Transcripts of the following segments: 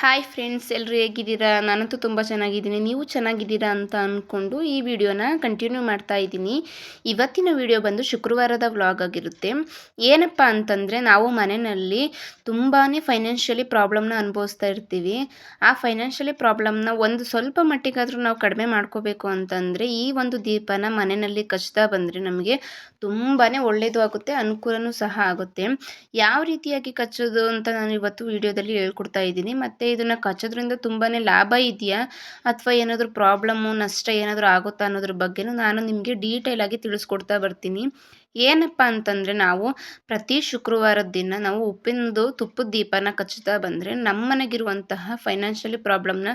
Hi friends ಎಲ್ಲರೂ ಹೇಗಿದ್ದೀರಾ? ನಾನಂತೂ ತುಂಬ ಚೆನ್ನಾಗಿದ್ದೀನಿ. ನೀವು ಚೆನ್ನಾಗಿದ್ದೀರಾ ಅಂತ ಅಂದ್ಕೊಂಡು ಈ ವಿಡಿಯೋನ ಕಂಟಿನ್ಯೂ ಮಾಡ್ತಾ ಇದ್ದೀನಿ. ಇವತ್ತಿನ ವಿಡಿಯೋ ಬಂದು ಶುಕ್ರವಾರದ ವ್ಲಾಗ್ ಆಗಿರುತ್ತೆ. ಏನಪ್ಪ ಅಂತಂದರೆ, ನಾವು ಮನೆಯಲ್ಲಿ ತುಂಬಾ ಫೈನಾನ್ಷಿಯಲಿ ಪ್ರಾಬ್ಲಮ್ನ ಅನುಭವಿಸ್ತಾ ಇರ್ತೀವಿ. ಆ ಫೈನಾನ್ಷಿಯಲಿ ಪ್ರಾಬ್ಲಮ್ನ ಒಂದು ಸ್ವಲ್ಪ ಮಟ್ಟಿಗಾದರೂ ನಾವು ಕಡಿಮೆ ಮಾಡ್ಕೋಬೇಕು ಅಂತಂದರೆ, ಈ ಒಂದು ದೀಪನ ಮನೆಯಲ್ಲಿ ಕಚ್ತಾ ಬಂದರೆ ನಮಗೆ ತುಂಬಾ ಒಳ್ಳೆಯದು ಆಗುತ್ತೆ, ಅನುಕೂಲನೂ ಸಹ ಆಗುತ್ತೆ. ಯಾವ ರೀತಿಯಾಗಿ ಕಚ್ಚೋದು ಅಂತ ನಾನು ಇವತ್ತು ವಿಡಿಯೋದಲ್ಲಿ ಹೇಳ್ಕೊಡ್ತಾ ಇದ್ದೀನಿ. ಮತ್ತು ಇದನ್ನು ಕಚ್ಚೋದ್ರಿಂದ ತುಂಬಾ ಲಾಭ ಇದೆಯಾ? ಅಥವಾ ಏನಾದರೂ ಪ್ರಾಬ್ಲಮ್ಮು ನಷ್ಟ ಏನಾದರೂ ಆಗುತ್ತಾ ಅನ್ನೋದ್ರ ಬಗ್ಗೆನೂ ನಾನು ನಿಮಗೆ ಡೀಟೇಲಾಗಿ ತಿಳಿಸ್ಕೊಡ್ತಾ ಬರ್ತೀನಿ. ಏನಪ್ಪ ಅಂತಂದರೆ ನಾವು ಪ್ರತಿ ಶುಕ್ರವಾರದ ದಿನ ನಾವು ಉಪ್ಪಿನದು, ತುಪ್ಪದ ದೀಪನ ಕಚ್ಚುತ್ತಾ ಬಂದರೆ ನಮ್ಮ ಮನೆಗಿರುವಂತಹ ಫೈನಾನ್ಷಿಯಲಿ ಪ್ರಾಬ್ಲಮ್ನ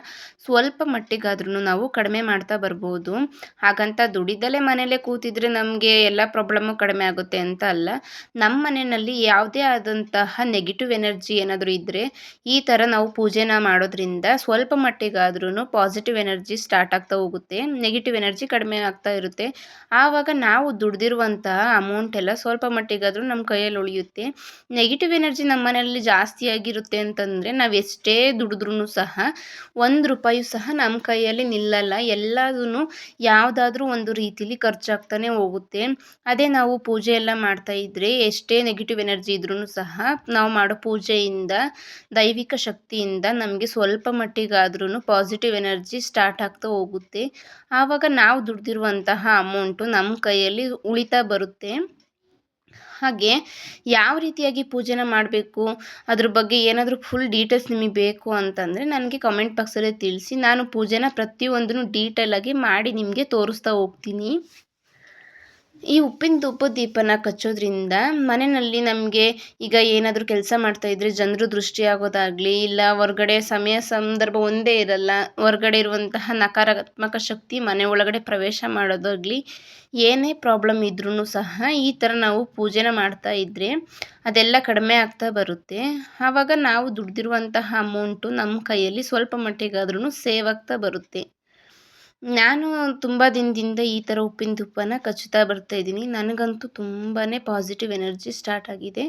ಸ್ವಲ್ಪ ಮಟ್ಟಿಗಾದ್ರೂ ನಾವು ಕಡಿಮೆ ಮಾಡ್ತಾ ಬರ್ಬೋದು. ಹಾಗಂತ ದುಡಿದಲೇ ಮನೇಲೆ ಕೂತಿದ್ರೆ ನಮಗೆ ಎಲ್ಲ ಪ್ರಾಬ್ಲಮ್ಮು ಕಡಿಮೆ ಆಗುತ್ತೆ ಅಂತ ಅಲ್ಲ. ನಮ್ಮ ಮನೆಯಲ್ಲಿ ಯಾವುದೇ ಆದಂತಹ ನೆಗೆಟಿವ್ ಎನರ್ಜಿ ಏನಾದರೂ ಇದ್ದರೆ ಈ ಥರ ನಾವು ಪೂಜೆನ ಮಾಡೋದ್ರಿಂದ ಸ್ವಲ್ಪ ಮಟ್ಟಿಗಾದ್ರೂ ಪಾಸಿಟಿವ್ ಎನರ್ಜಿ ಸ್ಟಾರ್ಟ್ ಆಗ್ತಾ ಹೋಗುತ್ತೆ. ನೆಗೆಟಿವ್ ಎನರ್ಜಿ ಕಡಿಮೆ ಆಗ್ತಾ ಇರುತ್ತೆ. ಆವಾಗ ನಾವು ದುಡ್ದಿರುವಂತಹ ಅಮೌಂಟ್ ಎಲ್ಲ ಸ್ವಲ್ಪ ಮಟ್ಟಿಗಾದರೂ ನಮ್ಮ ಕೈಯಲ್ಲಿ ಉಳಿಯುತ್ತೆ. ನೆಗೆಟಿವ್ ಎನರ್ಜಿ ನಮ್ಮ ಮನೆಯಲ್ಲಿ ಜಾಸ್ತಿ ಆಗಿರುತ್ತೆ ಅಂತಂದರೆ ನಾವು ಎಷ್ಟೇ ದುಡಿದ್ರೂ ಸಹ ಒಂದು ರೂಪಾಯಿ ಸಹ ನಮ್ಮ ಕೈಯಲ್ಲಿ ನಿಲ್ಲಲ್ಲ. ಎಲ್ಲದೂ ಯಾವುದಾದ್ರೂ ಒಂದು ರೀತಿಲಿ ಖರ್ಚಾಗ್ತಾನೆ ಹೋಗುತ್ತೆ. ಅದೇ ನಾವು ಪೂಜೆ ಎಲ್ಲ ಮಾಡ್ತಾ ಇದ್ರೆ ಎಷ್ಟೇ ನೆಗೆಟಿವ್ ಎನರ್ಜಿ ಇದ್ರೂ ಸಹ ನಾವು ಮಾಡೋ ಪೂಜೆಯಿಂದ, ದೈವಿಕ ಶಕ್ತಿಯಿಂದ ನಮಗೆ ಸ್ವಲ್ಪ ಮಟ್ಟಿಗಾದ್ರೂ ಪಾಸಿಟಿವ್ ಎನರ್ಜಿ ಸ್ಟಾರ್ಟ್ ಆಗ್ತಾ ಹೋಗುತ್ತೆ. ಆವಾಗ ನಾವು ದುಡ್ದಿರುವಂತಹ ಅಮೌಂಟು ನಮ್ಮ ಕೈಯಲ್ಲಿ ಉಳಿತಾ ಬರುತ್ತೆ. ಹಾಗೆ ಯಾವ ರೀತಿಯಾಗಿ ಪೂಜೆನ ಮಾಡಬೇಕು? ಅದ್ರ ಬಗ್ಗೆ ಏನಾದರೂ ಫುಲ್ ಡೀಟೇಲ್ಸ್ ನಿಮಗೆ ಬೇಕು ಅಂತಂದರೆ ನನಗೆ ಕಮೆಂಟ್ ಬಾಕ್ಸಲ್ಲಿ ತಿಳಿಸಿ. ನಾನು ಪೂಜೆನ ಪ್ರತಿಯೊಂದನ್ನು ಡೀಟೇಲಾಗಿ ಮಾಡಿ ನಿಮಗೆ ತೋರಿಸ್ತಾ ಹೋಗ್ತೀನಿ. ಈ ಉಪ್ಪಿನ ಧೂಪ ದೀಪನ ಕಚ್ಚೋದ್ರಿಂದ ಮನೆಯಲ್ಲಿ ನಮಗೆ ಈಗ ಏನಾದರೂ ಕೆಲಸ ಮಾಡ್ತಾ ಇದ್ರೆ ಜನರು ದೃಷ್ಟಿ ಆಗೋದಾಗಲಿ, ಇಲ್ಲ ಹೊರ್ಗಡೆ ಸಮಯ ಸಂದರ್ಭ ಒಂದೇ ಇರಲ್ಲ, ಹೊರ್ಗಡೆ ಇರುವಂತಹ ನಕಾರಾತ್ಮಕ ಶಕ್ತಿ ಮನೆ ಒಳಗಡೆ ಪ್ರವೇಶ ಮಾಡೋದಾಗಲಿ, ಏನೇ ಪ್ರಾಬ್ಲಮ್ ಇದ್ರೂ ಸಹ ಈ ಥರ ನಾವು ಪೂಜೆನ ಮಾಡ್ತಾ ಇದ್ದರೆ ಅದೆಲ್ಲ ಕಡಿಮೆ ಆಗ್ತಾ ಬರುತ್ತೆ. ಆವಾಗ ನಾವು ದುಡ್ದಿರುವಂತಹ ಅಮೌಂಟು ನಮ್ಮ ಕೈಯಲ್ಲಿ ಸ್ವಲ್ಪ ಮಟ್ಟಿಗಾದ್ರೂ ಸೇವ್ ಆಗ್ತಾ ಬರುತ್ತೆ. ನಾನು ತುಂಬ ದಿನದಿಂದ ಈ ಥರ ಉಪ್ಪಿನ ತುಪ್ಪನ ಕಚ್ಚುತ್ತಾ ಬರ್ತಾಯಿದ್ದೀನಿ ನನಗಂತೂ ತುಂಬಾ ಪಾಸಿಟಿವ್ ಎನರ್ಜಿ ಸ್ಟಾರ್ಟ್ ಆಗಿದೆ.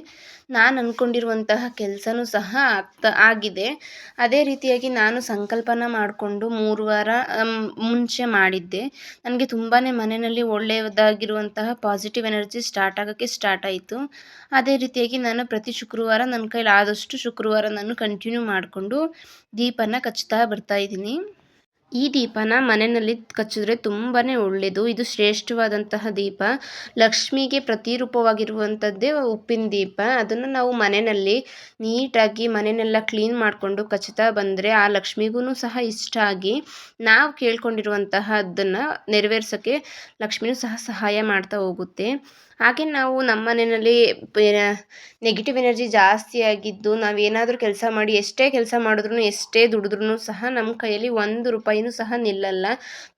ನಾನು ಅಂದ್ಕೊಂಡಿರುವಂತಹ ಕೆಲಸನೂ ಸಹ ಆಗ್ತಾ, ಆಗಿದೆ. ಅದೇ ರೀತಿಯಾಗಿ ನಾನು ಸಂಕಲ್ಪನ ಮಾಡಿಕೊಂಡು ಮೂರು ವಾರ ಮುಂಚೆ ಮಾಡಿದ್ದೆ. ನನಗೆ ತುಂಬಾ ಮನೆಯಲ್ಲಿ ಒಳ್ಳೆಯದಾಗಿರುವಂತಹ ಪಾಸಿಟಿವ್ ಎನರ್ಜಿ ಸ್ಟಾರ್ಟ್ ಆಗೋಕ್ಕೆ ಸ್ಟಾರ್ಟ್ ಆಯಿತು. ಅದೇ ರೀತಿಯಾಗಿ ನಾನು ಪ್ರತಿ ಶುಕ್ರವಾರ ನನ್ನ ಕೈಲಿ ಆದಷ್ಟು ಶುಕ್ರವಾರ ನಾನು ಕಂಟಿನ್ಯೂ ಮಾಡಿಕೊಂಡು ದೀಪನ ಕಚ್ತಾ ಬರ್ತಾಯಿದ್ದೀನಿ ಈ ದೀಪನ ಮನೆಯಲ್ಲಿ ಕಚ್ಚಿದ್ರೆ ತುಂಬಾ ಒಳ್ಳೆಯದು ಇದು ಶ್ರೇಷ್ಠವಾದಂತಹ ದೀಪ. ಲಕ್ಷ್ಮಿಗೆ ಪ್ರತಿರೂಪವಾಗಿರುವಂಥದ್ದೇ ಉಪ್ಪಿನ ದೀಪ. ಅದನ್ನು ನಾವು ಮನೆಯಲ್ಲಿ ನೀಟಾಗಿ ಮನೆಯನ್ನೆಲ್ಲ ಕ್ಲೀನ್ ಮಾಡಿಕೊಂಡು ಕಚ್ಚುತ್ತಾ ಬಂದರೆ ಆ ಲಕ್ಷ್ಮಿಗೂ ಸಹ ಇಷ್ಟ ಆಗಿ ನಾವು ಕೇಳ್ಕೊಂಡಿರುವಂತಹದ್ದನ್ನು ನೆರವೇರ್ಸೋಕ್ಕೆ ಲಕ್ಷ್ಮಿನೂ ಸಹ ಸಹಾಯ ಮಾಡ್ತಾ ಹೋಗುತ್ತೆ. ಹಾಗೆ ನಾವು ನಮ್ಮ ಮನೆಯಲ್ಲಿ ನೆಗೆಟಿವ್ ಎನರ್ಜಿ ಜಾಸ್ತಿ ಆಗಿದ್ದು ನಾವೇನಾದರೂ ಕೆಲಸ ಮಾಡಿ ಎಷ್ಟೇ ಕೆಲಸ ಮಾಡಿದ್ರು ಎಷ್ಟೇ ದುಡಿದ್ರೂ ಸಹ ನಮ್ಮ ಕೈಯಲ್ಲಿ ಒಂದು ರೂಪಾಯಿನೂ ಸಹ ನಿಲ್ಲಲ್ಲ.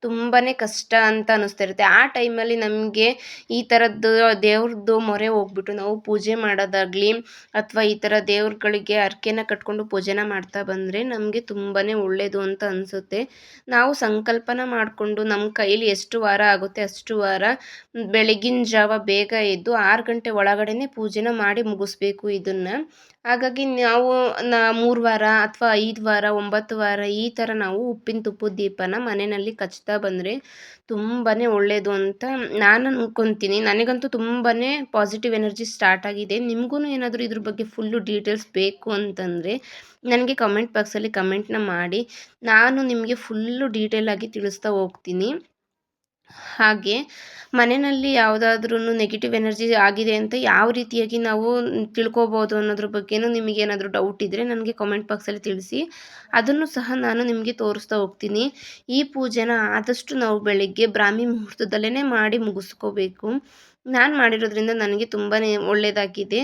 ತುಂಬಾ ಕಷ್ಟ ಅಂತ ಅನ್ನಿಸ್ತಾ ಇರುತ್ತೆ ಆ ಟೈಮಲ್ಲಿ ನಮಗೆ ಈ ಥರದ್ದು ದೇವ್ರದ್ದು ಮೊರೆ ಹೋಗ್ಬಿಟ್ಟು ನಾವು ಪೂಜೆ ಮಾಡೋದಾಗಲಿ ಅಥವಾ ಈ ಥರ ದೇವ್ರುಗಳಿಗೆ ಹರಕೆನ ಕಟ್ಕೊಂಡು ಪೂಜೆನ ಮಾಡ್ತಾ ಬಂದರೆ ನಮಗೆ ತುಂಬಾ ಒಳ್ಳೆಯದು ಅಂತ ಅನಿಸುತ್ತೆ. ನಾವು ಸಂಕಲ್ಪನ ಮಾಡಿಕೊಂಡು ನಮ್ಮ ಕೈಲಿ ಎಷ್ಟು ವಾರ ಆಗುತ್ತೆ ಅಷ್ಟು ವಾರ ಬೆಳಗಿನ ಜಾವ ಬೇಗ ಎದ್ದು ಆರು ಗಂಟೆ ಒಳಗಡೆ ಪೂಜೆನ ಮಾಡಿ ಮುಗಿಸ್ಬೇಕು ಇದನ್ನು. ಹಾಗಾಗಿ ನಾವು ನಾ ಮೂರು ವಾರ ಅಥವಾ ಐದು ವಾರ, ಒಂಬತ್ತು ವಾರ ಈ ಥರ ನಾವು ಉಪ್ಪಿನ ದೀಪನ ಮನೆಯಲ್ಲಿ ಕಚ್ತಾ ಬಂದರೆ ತುಂಬಾ ಒಳ್ಳೆಯದು ಅಂತ ನಾನು ಅನ್ಕೊತೀನಿ. ನನಗಂತೂ ತುಂಬಾ ಪಾಸಿಟಿವ್ ಎನರ್ಜಿ ಸ್ಟಾರ್ಟ್ ಆಗಿದೆ. ನಿಮಗೂ ಏನಾದರೂ ಇದ್ರ ಬಗ್ಗೆ ಫುಲ್ಲು ಡೀಟೇಲ್ಸ್ ಬೇಕು ಅಂತಂದರೆ ನನಗೆ ಕಮೆಂಟ್ ಬಾಕ್ಸಲ್ಲಿ ಕಮೆಂಟ್ನ ಮಾಡಿ. ನಾನು ನಿಮಗೆ ಫುಲ್ಲು ಡೀಟೇಲಾಗಿ ತಿಳಿಸ್ತಾ ಹೋಗ್ತೀನಿ. ಹಾಗೆ ಮನೆಯಲ್ಲಿ ಯಾವುದಾದ್ರೂ ನೆಗೆಟಿವ್ ಎನರ್ಜಿ ಆಗಿದೆ ಅಂತ ಯಾವ ರೀತಿಯಾಗಿ ನಾವು ತಿಳ್ಕೊಬೋದು ಅನ್ನೋದ್ರ ಬಗ್ಗೆನೂ ನಿಮಗೇನಾದರೂ ಡೌಟ್ ಇದ್ದರೆ ನನಗೆ ಕಾಮೆಂಟ್ ಬಾಕ್ಸಲ್ಲಿ ತಿಳಿಸಿ. ಅದನ್ನು ಸಹ ನಾನು ನಿಮಗೆ ತೋರಿಸ್ತಾ ಹೋಗ್ತೀನಿ. ಈ ಪೂಜೆನ ಆದಷ್ಟು ನಾವು ಬೆಳಿಗ್ಗೆ ಬ್ರಾಹ್ಮಿ ಮುಹೂರ್ತದಲ್ಲೇ ಮಾಡಿ ಮುಗಿಸ್ಕೋಬೇಕು. ನಾನು ಮಾಡಿರೋದ್ರಿಂದ ನನಗೆ ತುಂಬಾ ಒಳ್ಳೆಯದಾಗಿದೆ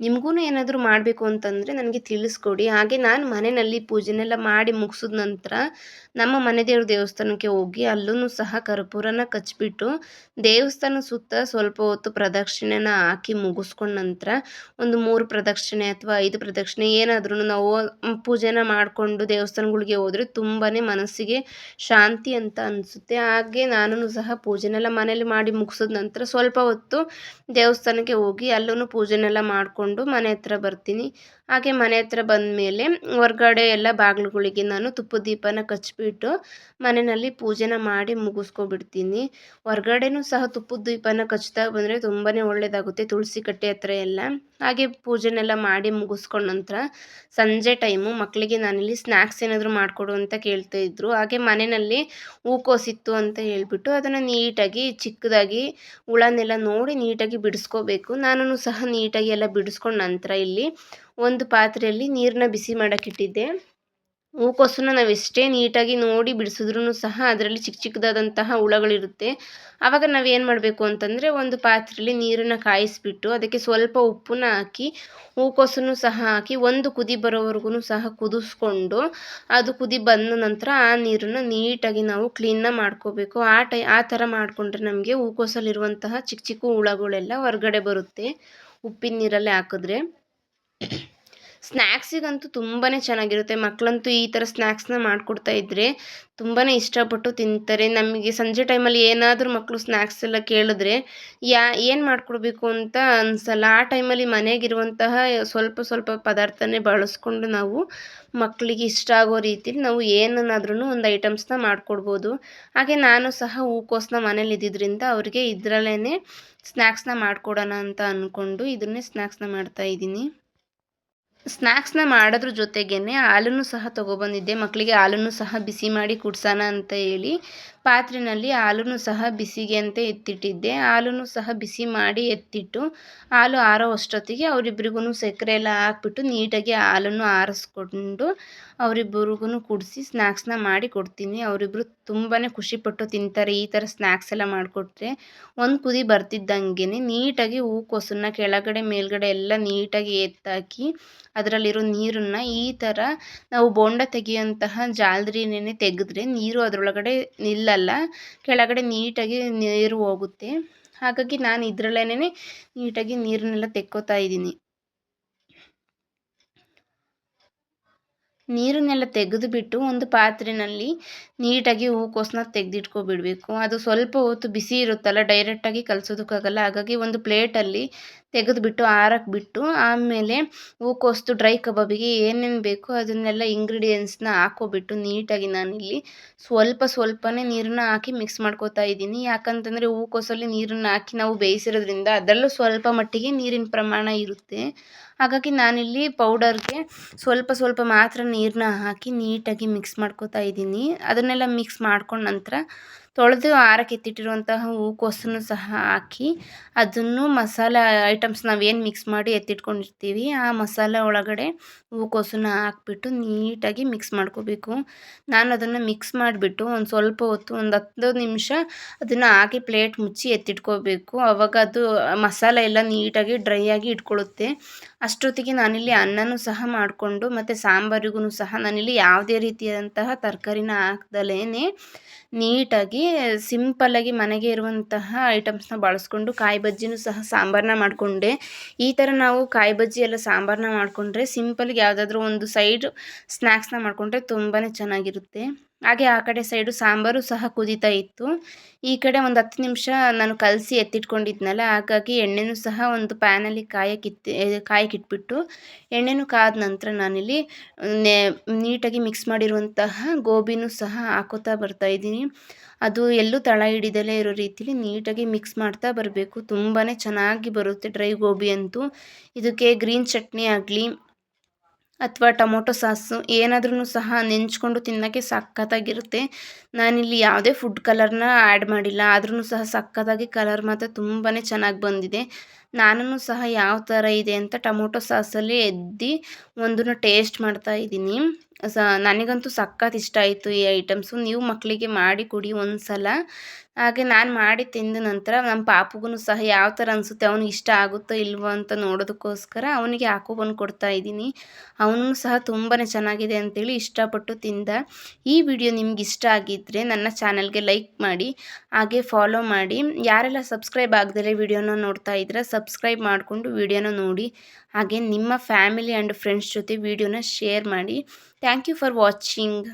ನಿಮಗೂ ಏನಾದರೂ ಮಾಡಬೇಕು ಅಂತಂದರೆ ನನಗೆ ತಿಳಿಸ್ಕೊಡಿ. ಹಾಗೆ ನಾನು ಮನೆಯಲ್ಲಿ ಪೂಜೆನೆಲ್ಲ ಮಾಡಿ ಮುಗಿಸಿದ ನಂತರ ನಮ್ಮ ಮನೆ ದೇವ್ರ ದೇವಸ್ಥಾನಕ್ಕೆ ಹೋಗಿ ಅಲ್ಲೂ ಸಹ ಕರ್ಪೂರನ ಕಚ್ಚಿಬಿಟ್ಟು ದೇವಸ್ಥಾನ ಸುತ್ತ ಸ್ವಲ್ಪ ಹೊತ್ತು ಪ್ರದಕ್ಷಿಣೆನ ಹಾಕಿ ಮುಗಿಸ್ಕೊಂಡ ನಂತರ ಒಂದು ಮೂರು ಪ್ರದಕ್ಷಿಣೆ ಅಥವಾ ಐದು ಪ್ರದಕ್ಷಿಣೆ ಏನಾದ್ರೂ ನಾವು ಪೂಜೆನ ಮಾಡಿಕೊಂಡು ದೇವಸ್ಥಾನಗಳಿಗೆ ಹೋದರೆ ತುಂಬಾ ಮನಸ್ಸಿಗೆ ಶಾಂತಿ ಅಂತ ಅನಿಸುತ್ತೆ. ಹಾಗೆ ನಾನು ಸಹ ಪೂಜೆನೆಲ್ಲ ಮನೇಲಿ ಮಾಡಿ ಮುಗಿಸಿದ ನಂತರ ಸ್ವಲ್ಪ ಹೊತ್ತು ದೇವಸ್ಥಾನಕ್ಕೆ ಹೋಗಿ ಅಲ್ಲೂ ಪೂಜೆನೆಲ್ಲ ಮಾಡಿಕೊಂಡು ಮನೆ ಹತ್ರ ಬರ್ತೀನಿ. ಹಾಗೆ ಮನೆ ಹತ್ರ ಬಂದ ಮೇಲೆ ಹೊರಗಡೆ ಎಲ್ಲ ಬಾಗಿಲುಗಳಿಗೆ ನಾನು ತುಪ್ಪ ದೀಪನ ಕಚ್ಚಿಬಿಟ್ಟು ಮನೆಯಲ್ಲಿ ಪೂಜೆನ ಮಾಡಿ ಮುಗಿಸ್ಕೊಬಿಡ್ತೀನಿ. ಹೊರ್ಗಡೆನೂ ಸಹ ತುಪ್ಪದ ದೀಪನ ಕಚ್ತಾ ಬಂದರೆ ತುಂಬಾ ಒಳ್ಳೆಯದಾಗುತ್ತೆ ತುಳಸಿ ಕಟ್ಟೆ ಹತ್ರ ಎಲ್ಲ. ಹಾಗೆ ಪೂಜೆನೆಲ್ಲ ಮಾಡಿ ಮುಗಿಸ್ಕೊಂಡ ನಂತರ ಸಂಜೆ ಟೈಮು ಮಕ್ಕಳಿಗೆ ನಾನಿಲ್ಲಿ ಸ್ನ್ಯಾಕ್ಸ್ ಏನಾದರೂ ಮಾಡಿಕೊಡು ಅಂತ ಕೇಳ್ತಾ ಇದ್ರು. ಹಾಗೆ ಮನೆಯಲ್ಲಿ ಹೂಕೋಸಿತ್ತು ಅಂತ ಹೇಳ್ಬಿಟ್ಟು ಅದನ್ನು ನೀಟಾಗಿ ಚಿಕ್ಕದಾಗಿ ಹುಳನೆಲ್ಲ ನೋಡಿ ನೀಟಾಗಿ ಬಿಡಿಸ್ಕೋಬೇಕು. ನಾನು ಸಹ ನೀಟಾಗಿ ಎಲ್ಲ ಬಿಡಿಸ್ಕೊಂಡ ನಂತರ ಇಲ್ಲಿ ಒಂದು ಪಾತ್ರೆಯಲ್ಲಿ ನೀರನ್ನ ಬಿಸಿ ಮಾಡೋಕ್ಕಿಟ್ಟಿದ್ದೆ ಹೂಕೋಸನ್ನ ನಾವು ಎಷ್ಟೇ ನೀಟಾಗಿ ನೋಡಿ ಬಿಡಿಸಿದ್ರೂ ಸಹ ಅದರಲ್ಲಿ ಚಿಕ್ಕ ಚಿಕ್ಕದಾದಂತಹ ಹುಳಗಳಿರುತ್ತೆ. ಆವಾಗ ಏನು ಮಾಡಬೇಕು ಅಂತಂದರೆ ಒಂದು ಪಾತ್ರೆಯಲ್ಲಿ ನೀರನ್ನು ಕಾಯಿಸಿಬಿಟ್ಟು ಅದಕ್ಕೆ ಸ್ವಲ್ಪ ಉಪ್ಪನ್ನ ಹಾಕಿ, ಹೂಕೋಸನ್ನು ಸಹ ಹಾಕಿ ಒಂದು ಕುದಿ ಬರೋವರೆಗೂ ಸಹ ಕುದಿಸ್ಕೊಂಡು ಅದು ಕುದಿ ಬಂದ ನಂತರ ಆ ನೀರನ್ನು ನೀಟಾಗಿ ನಾವು ಕ್ಲೀನ್ನ ಮಾಡ್ಕೋಬೇಕು. ಆ ಟೈ, ಆ ಥರ ಮಾಡಿಕೊಂಡ್ರೆ ನಮಗೆ ಹೂಕೋಸಲ್ಲಿರುವಂತಹ ಚಿಕ್ಕ ಚಿಕ್ಕ ಹುಳಗಳೆಲ್ಲ ಹೊರಗಡೆ ಬರುತ್ತೆ. ಉಪ್ಪಿನ ನೀರಲ್ಲಿ ಹಾಕಿದ್ರೆ. ಸ್ನ್ಯಾಕ್ಸಿಗಂತೂ ತುಂಬಾ ಚೆನ್ನಾಗಿರುತ್ತೆ. ಮಕ್ಕಳಂತೂ ಈ ಥರ ಸ್ನ್ಯಾಕ್ಸ್ನ ಮಾಡಿಕೊಡ್ತಾ ಇದ್ದರೆ ತುಂಬಾ ಇಷ್ಟಪಟ್ಟು ತಿಂತಾರೆ. ನಮಗೆ ಸಂಜೆ ಟೈಮಲ್ಲಿ ಏನಾದರೂ ಮಕ್ಕಳು ಸ್ನ್ಯಾಕ್ಸ್ ಎಲ್ಲ ಕೇಳಿದ್ರೆ, ಯಾ, ಏನು ಮಾಡಿಕೊಡ್ಬೇಕು ಅಂತ ಅನಿಸಲ್ಲ. ಆ ಟೈಮಲ್ಲಿ ಮನೆಗಿರುವಂತಹ ಸ್ವಲ್ಪ ಸ್ವಲ್ಪ ಪದಾರ್ಥನೇ ಬಳಸ್ಕೊಂಡು ನಾವು ಮಕ್ಕಳಿಗೆ ಇಷ್ಟ ಆಗೋ ರೀತಿಲಿ ನಾವು ಏನನ್ನಾದ್ರೂ ಒಂದು ಐಟಮ್ಸ್ನ ಮಾಡಿಕೊಡ್ಬೋದು. ಹಾಗೆ ನಾನು ಸಹ ಹೂಕೋಸನ್ನ ಮನೇಲಿ ಇದ್ದಿದ್ದರಿಂದ ಅವರಿಗೆ ಇದರಲ್ಲೇ ಸ್ನ್ಯಾಕ್ಸ್ನ ಮಾಡಿಕೊಡೋಣ ಅಂತ ಅಂದ್ಕೊಂಡು ಇದನ್ನೇ ಸ್ನ್ಯಾಕ್ಸ್ನ ಮಾಡ್ತಾಯಿದ್ದೀನಿ ಸ್ನ್ಯಾಕ್ಸ್ನ ಮಾಡೋದ್ರ ಜೊತೆಗೇ ಹಾಲನ್ನು ಸಹ ತೊಗೊಬಂದಿದ್ದೆ. ಮಕ್ಕಳಿಗೆ ಹಾಲನ್ನು ಸಹ ಬಿಸಿ ಮಾಡಿ ಕುಡ್ಸೋಣ ಅಂತ ಹೇಳಿ. ಪಾತ್ರೆಯಲ್ಲಿ ಹಾಲನ್ನು ಸಹ ಬಿಸಿಗೆ ಅಂತ ಎತ್ತಿಟ್ಟಿದ್ದೆ. ಹಾಲನ್ನು ಸಹ ಬಿಸಿ ಮಾಡಿ ಎತ್ತಿಟ್ಟು ಹಾಲು ಆರೋ ಅಷ್ಟೊತ್ತಿಗೆ ಅವರಿಬ್ಬರಿಗೂ ಸಕ್ಕರೆ ಎಲ್ಲ ಹಾಕ್ಬಿಟ್ಟು ನೀಟಾಗಿ ಹಾಲನ್ನು ಆರಿಸ್ಕೊಂಡು ಅವರಿಬ್ಬರಿಗೂ ಕುಡಿಸಿ ಸ್ನ್ಯಾಕ್ಸ್ನ ಮಾಡಿ ಕೊಡ್ತೀನಿ. ಅವರಿಬ್ಬರು ತುಂಬಾ ಖುಷಿಪಟ್ಟು ತಿಂತಾರೆ. ಈ ಥರ ಸ್ನ್ಯಾಕ್ಸ್ ಎಲ್ಲ ಮಾಡಿಕೊಟ್ರೆ ಒಂದು ಕುದಿ ಬರ್ತಿದ್ದಂಗೆ ನೀಟಾಗಿ ಹೂಕೋಸನ್ನ ಕೆಳಗಡೆ ಮೇಲ್ಗಡೆ ಎಲ್ಲ ನೀಟಾಗಿ ಎತ್ತಾಕಿ ಅದರಲ್ಲಿರೋ ನೀರನ್ನು ಈ ಥರ ನಾವು ಬೋಂಡ ತೆಗೆಯುವಂತಹ ಜಾಲರಿನೇ ತೆಗೆದ್ರೆ ನೀರು ಅದರೊಳಗಡೆ ನಿಲ್ಲಲ್ಲ ಕೆಳಗಡೆ ನೀಟಾಗಿ ನೀರು ಹೋಗುತ್ತೆ. ಹಾಗಾಗಿ ನಾನು ಇದರಲ್ಲೇನೆ ನೀಟಾಗಿ ನೀರನ್ನೆಲ್ಲ ತೆಕ್ಕೋತಾ ಇದ್ದೀನಿ. ನೀರನ್ನೆಲ್ಲ ತೆಗೆದುಬಿಟ್ಟು ಒಂದು ಪಾತ್ರೆಯಲ್ಲಿ ನೀಟಾಗಿ ಹೂಕೋಸನ್ನ ತೆಗೆದಿಟ್ಕೊಬಿಡಬೇಕು. ಅದು ಸ್ವಲ್ಪ ಹೊತ್ತು ಬಿಸಿ ಇರುತ್ತಲ್ಲ ಡೈರೆಕ್ಟಾಗಿ ಕಲಸೋದಕ್ಕಾಗಲ್ಲ. ಹಾಗಾಗಿ ಒಂದು ಪ್ಲೇಟಲ್ಲಿ ತೆಗೆದುಬಿಟ್ಟು ಆರಕ್ಕೆ ಬಿಟ್ಟು ಆಮೇಲೆ ಹೂಕೋಸ್ದು ಡ್ರೈ ಕಬಾಬಿಗೆ ಏನೇನು ಬೇಕೋ ಅದನ್ನೆಲ್ಲ ಇಂಗ್ರೀಡಿಯೆಂಟ್ಸ್ನ ಹಾಕೋಬಿಟ್ಟು ನೀಟಾಗಿ ನಾನಿಲ್ಲಿ ಸ್ವಲ್ಪ ಸ್ವಲ್ಪನೇ ನೀರನ್ನ ಹಾಕಿ ಮಿಕ್ಸ್ ಮಾಡ್ಕೋತಾ ಇದ್ದೀನಿ. ಯಾಕಂತಂದರೆ ಹೂಕೋಸಲ್ಲಿ ನೀರನ್ನು ಹಾಕಿ ನಾವು ಬೇಯಿಸಿರೋದ್ರಿಂದ ಅದರಲ್ಲೂ ಸ್ವಲ್ಪ ಮಟ್ಟಿಗೆ ನೀರಿನ ಪ್ರಮಾಣ ಇರುತ್ತೆ. ಹಾಗಾಗಿ ನಾನಿಲ್ಲಿ ಪೌಡರ್ಗೆ ಸ್ವಲ್ಪ ಸ್ವಲ್ಪ ಮಾತ್ರ ನೀರನ್ನ ಹಾಕಿ ನೀಟಾಗಿ ಮಿಕ್ಸ್ ಮಾಡ್ಕೋತಾ ಇದ್ದೀನಿ. ಅದನ್ನೆಲ್ಲ ಮಿಕ್ಸ್ ಮಾಡ್ಕೊಂಡ ನಂತರ ತೊಳೆದು ಆರಕ್ಕೆ ಎತ್ತಿಟ್ಟಿರುವಂತಹ ಹೂಕೋಸನ್ನು ಸಹ ಹಾಕಿ ಅದನ್ನು ಮಸಾಲೆ ಐಟಮ್ಸ್ ನಾವೇನು ಮಿಕ್ಸ್ ಮಾಡಿ ಎತ್ತಿಟ್ಕೊಂಡಿರ್ತೀವಿ, ಆ ಮಸಾಲೆ ಒಳಗಡೆ ಹೂಕೋಸನ್ನ ಹಾಕ್ಬಿಟ್ಟು ನೀಟಾಗಿ ಮಿಕ್ಸ್ ಮಾಡ್ಕೋಬೇಕು. ನಾನು ಅದನ್ನು ಮಿಕ್ಸ್ ಮಾಡಿಬಿಟ್ಟು ಒಂದು ಸ್ವಲ್ಪ ಹೊತ್ತು, ಒಂದು ಹತ್ತು ನಿಮಿಷ ಅದನ್ನು ಹಾಕಿ ಪ್ಲೇಟ್ ಮುಚ್ಚಿ ಎತ್ತಿಟ್ಕೋಬೇಕು. ಆವಾಗ ಅದು ಮಸಾಲೆ ಎಲ್ಲ ನೀಟಾಗಿ ಡ್ರೈ ಆಗಿ ಇಟ್ಕೊಳ್ಳುತ್ತೆ ಅಷ್ಟೊತ್ತಿಗೆ ನಾನಿಲ್ಲಿ ಅನ್ನನೂ ಸಹ ಮಾಡಿಕೊಂಡು ಮತ್ತು ಸಾಂಬಾರಿಗೂ ಸಹ ನಾನಿಲ್ಲಿ ಯಾವುದೇ ರೀತಿಯಾದಂತಹ ತರಕಾರಿನ ಹಾಕ್ದಲೇ ನೀಟಾಗಿ ಸಿಂಪಲ್ಲಾಗಿ ಮನೆಗೆ ಇರುವಂತಹ ಐಟಮ್ಸ್ನ ಬಳಸ್ಕೊಂಡು ಕಾಯಿ ಬಜ್ಜಿನೂ ಸಹ ಸಾಂಬಾರನ್ನ ಮಾಡಿಕೊಂಡೆ. ಈ ಥರ ನಾವು ಕಾಯಿ ಬಜ್ಜಿ ಎಲ್ಲ ಸಾಂಬಾರನ್ನ ಮಾಡಿಕೊಂಡ್ರೆ ಸಿಂಪಲ್ಗೆ ಯಾವುದಾದ್ರೂ ಒಂದು ಸೈಡ್ ಸ್ನ್ಯಾಕ್ಸ್ನ ಮಾಡಿಕೊಂಡ್ರೆ ತುಂಬಾ ಚೆನ್ನಾಗಿರುತ್ತೆ. ಹಾಗೆ ಆ ಕಡೆ ಸೈಡು ಸಾಂಬಾರು ಸಹ ಕುದೀತಾ ಇತ್ತು. ಈ ಕಡೆ ಒಂದು ಹತ್ತು ನಿಮಿಷ ನಾನು ಕಲಸಿ ಎತ್ತಿಟ್ಕೊಂಡಿದ್ನಲ್ಲ, ಹಾಗಾಗಿ ಎಣ್ಣೆನೂ ಸಹ ಒಂದು ಪ್ಯಾನಲ್ಲಿ ಕಾಯಕ್ಕಿತ್ತು ಕಾಯಕ್ಕಿಟ್ಬಿಟ್ಟು ಎಣ್ಣೆನೂ ಕಾದ ನಂತರ ನಾನಿಲ್ಲಿ ನೀಟಾಗಿ ಮಿಕ್ಸ್ ಮಾಡಿರುವಂತಹ ಗೋಬಿನೂ ಸಹ ಹಾಕೋತಾ ಬರ್ತಾಯಿದ್ದೀನಿ ಅದು ಎಲ್ಲೂ ತಳ ಹಿಡಿದಲೇ ಇರೋ ರೀತಿಲಿ ನೀಟಾಗಿ ಮಿಕ್ಸ್ ಮಾಡ್ತಾ ಬರಬೇಕು. ತುಂಬಾ ಚೆನ್ನಾಗಿ ಬರುತ್ತೆ ಡ್ರೈ ಗೋಬಿ ಅಂತೂ. ಇದಕ್ಕೆ ಗ್ರೀನ್ ಚಟ್ನಿ ಆಗಲಿ ಅಥವಾ ಟೊಮೊಟೊ ಸಾಸು ಏನಾದ್ರೂ ಸಹ ನೆಂಚ್ಕೊಂಡು ತಿನ್ನೋಕ್ಕೆ ಸಖತ್ತಾಗಿರುತ್ತೆ. ನಾನಿಲ್ಲಿ ಯಾವುದೇ ಫುಡ್ ಕಲರ್ನ ಆ್ಯಡ್ ಮಾಡಿಲ್ಲ. ಆದ್ರೂ ಸಹ ಸಖತ್ತಾಗಿ ಕಲರ್ ಮಾತ್ರ ತುಂಬಾ ಚೆನ್ನಾಗಿ ಬಂದಿದೆ. ನಾನು ಸಹ ಯಾವ ಥರ ಇದೆ ಅಂತ ಟೊಮೊಟೊ ಸಾಸಲ್ಲಿ ಎದ್ದು ಒಂದನ್ನು ಟೇಸ್ಟ್ ಮಾಡ್ತಾ ಇದ್ದೀನಿ. ಸ, ನನಗಂತೂ ಸಖತ್ ಇಷ್ಟ ಆಯಿತು ಈ ಐಟಮ್ಸು. ನೀವು ಮಕ್ಕಳಿಗೆ ಮಾಡಿ ಕೊಡಿ ಒಂದು ಸಲ ಹಾಗೆ ನಾನು ಮಾಡಿ ತಿಂದ ನಂತರ ನಮ್ಮ ಪಾಪುಗೂ ಸಹ ಯಾವ ಥರ ಅನಿಸುತ್ತೆ ಅವ್ನಿಗೆ ಇಷ್ಟ ಆಗುತ್ತೋ ಇಲ್ವೋ ಅಂತ ನೋಡೋದಕ್ಕೋಸ್ಕರ ಅವನಿಗೆ ಹಾಕೊಬಂದು ಕೊಡ್ತಾ ಇದ್ದೀನಿ. ಅವನು ಸಹ ತುಂಬಾ ಚೆನ್ನಾಗಿದೆ ಅಂತೇಳಿ ಇಷ್ಟಪಟ್ಟು ತಿಂದ. ಈ ವಿಡಿಯೋ ನಿಮ್ಗೆ ಇಷ್ಟ ಆಗಿದ್ದರೆ ನನ್ನ ಚಾನಲ್ಗೆ ಲೈಕ್ ಮಾಡಿ, ಹಾಗೆ ಫಾಲೋ ಮಾಡಿ. ಯಾರೆಲ್ಲ ಸಬ್ಸ್ಕ್ರೈಬ್ ಆಗದಲೇ ವಿಡಿಯೋನ ನೋಡ್ತಾ ಇದ್ರೆ ಸಬ್ಸ್ಕ್ರೈಬ್ ಮಾಡಿಕೊಂಡು ವಿಡಿಯೋನ ನೋಡಿ. ಹಾಗೆ ನಿಮ್ಮ ಫ್ಯಾಮಿಲಿ ಆ್ಯಂಡ್ ಫ್ರೆಂಡ್ಸ್ ಜೊತೆ ವಿಡಿಯೋನ ಶೇರ್ ಮಾಡಿ. Thank you for watching